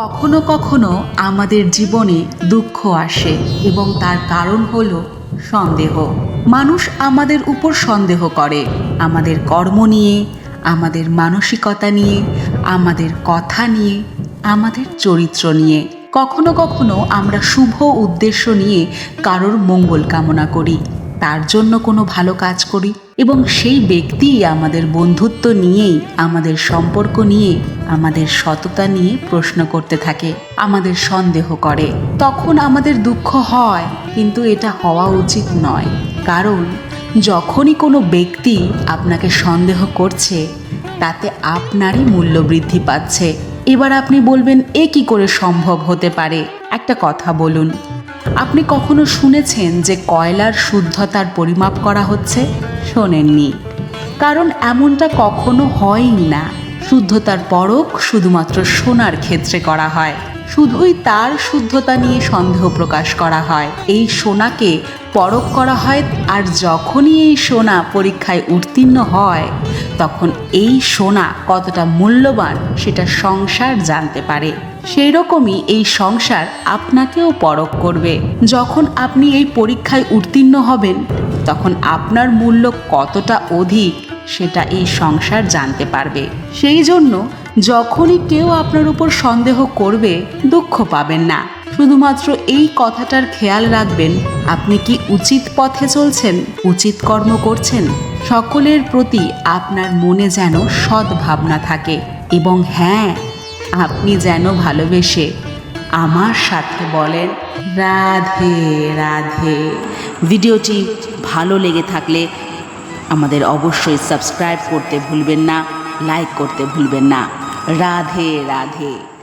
কখনো কখনো আমাদের জীবনে দুঃখ আসে এবং তার কারণ হল সন্দেহ। মানুষ আমাদের উপর সন্দেহ করে। আমাদের কর্ম নিয়ে, আমাদের মানসিকতা নিয়ে, আমাদের কথা নিয়ে, আমাদের চরিত্র নিয়ে। কখনো কখনো আমরা শুভ উদ্দেশ্য নিয়ে কারোর মঙ্গল কামনা করি। তার জন্য কোনো ভালো কাজ করি এবং সেই ব্যক্তি আমাদের বন্ধুত্ব নিয়েই, আমাদের সম্পর্ক নিয়ে, আমাদের সততা নিয়ে প্রশ্ন করতে থাকে, আমাদের সন্দেহ করে। তখন আমাদের দুঃখ হয়, কিন্তু এটা হওয়া উচিত নয়। কারণ যখনই কোনো ব্যক্তি আপনাকে সন্দেহ করছে, তাতে আপনারই মূল্য বৃদ্ধি পাচ্ছে। এবার আপনি বলবেন, এ কি করে সম্ভব হতে পারে? একটা কথা বলুন। আপনি কখনো শুনেছেন যে কয়লার শুদ্ধতার পরিমাপ করা হচ্ছে? শোনেননি। কারণ এমনটা কখনো হয়ই না। শুদ্ধতার পরখ শুধুমাত্র সোনার ক্ষেত্রে করা হয়। শুধুই তার শুদ্ধতা নিয়ে সন্দেহ প্রকাশ করা হয়। এই সোনাকে পরখ করা হয় আর যখনই এই সোনা পরীক্ষায় উত্তীর্ণ হয়, তখন এই সোনা কতটা মূল্যবান সেটা সংসার জানতে পারে। সেই রকমই এই সংসার আপনাকেও পরখ করবে। যখন আপনি এই পরীক্ষায় উত্তীর্ণ হবেন, তখন আপনার মূল্য কতটা অধিক সেটা এই সংসার জানতে পারবে। সেই জন্য যখনই কেউ আপনার উপর সন্দেহ করবে, দুঃখ পাবেন না। শুধুমাত্র এই কথাটার খেয়াল রাখবেন, আপনি কি উচিত পথে চলছেন, উচিত কর্ম করছেন? সকলের প্রতি আপনার মনে যেন সদ্ভাবনা থাকে এবং হ্যাঁ আপনি যেন ভালোবেসে আমার সাথে বলেন, রাধে রাধে। ভিডিওটি ভালো লেগে থাকলে আমাদের অবশ্যই সাবস্ক্রাইব করতে ভুলবেন না, লাইক করতে ভুলবেন না। রাধে রাধে